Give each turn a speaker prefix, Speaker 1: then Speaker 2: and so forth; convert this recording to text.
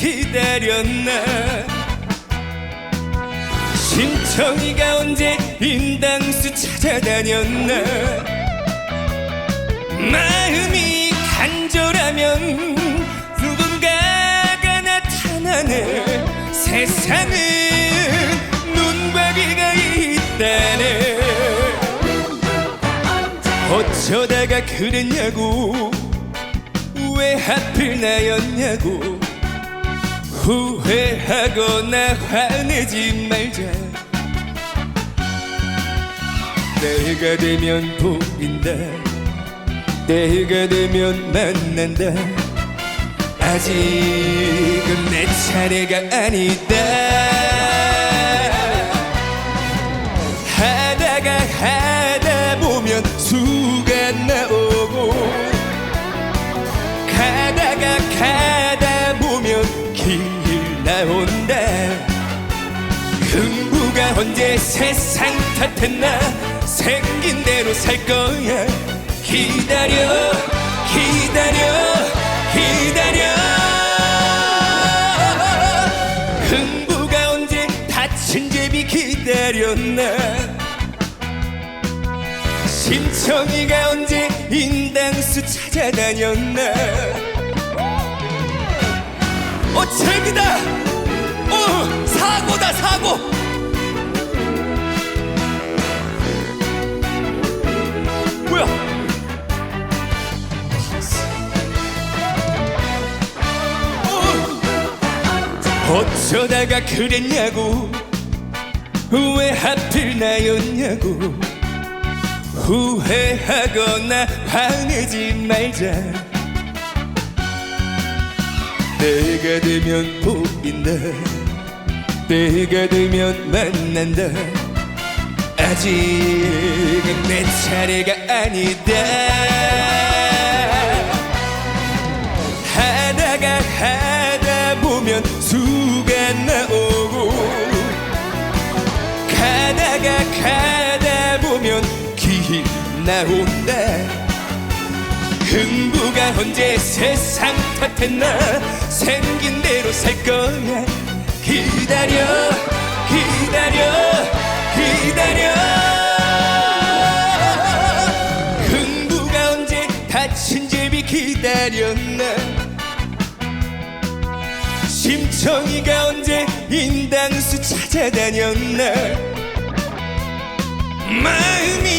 Speaker 1: 기다렸나? 심청이가 언제 인당수 찾아다녔나? 마음이 간절하면 누군가가 나타나네. 세상은 눈과 귀가 있다네. 어쩌다가 그랬냐고. 왜 하필 나였냐고 후회하거나 화내지 말자. 때가 되면 보인다 때가 되면 만난다. 아직은 내 차례가 아니다. 하다가 하다 보면 수가 언제 세상 탓했나? 생긴 대로 살 거야. 기다려 기다려 기다려. 흥부가 언제 다친 제비 기다렸나? 심청이가 언제 인당수 찾아다녔나? 어 책이다! 어 사고다 사고 어. 어쩌다가 그랬냐고. 왜 하필 나였냐고. 후회하거나 화내지 말자. 때가 되면 보인다. 때가 되면 만난다. 아직은 내 차례가 아니다. 하다가 하 다 보면 수가 나오고 가다가 가다 보면 기 나온다 흥부가 언제 세상 탓했나? 생긴 대로 살 거야 기다려 기다려 기다려 심청이가 언제 인당수 찾아다녔나? 마음이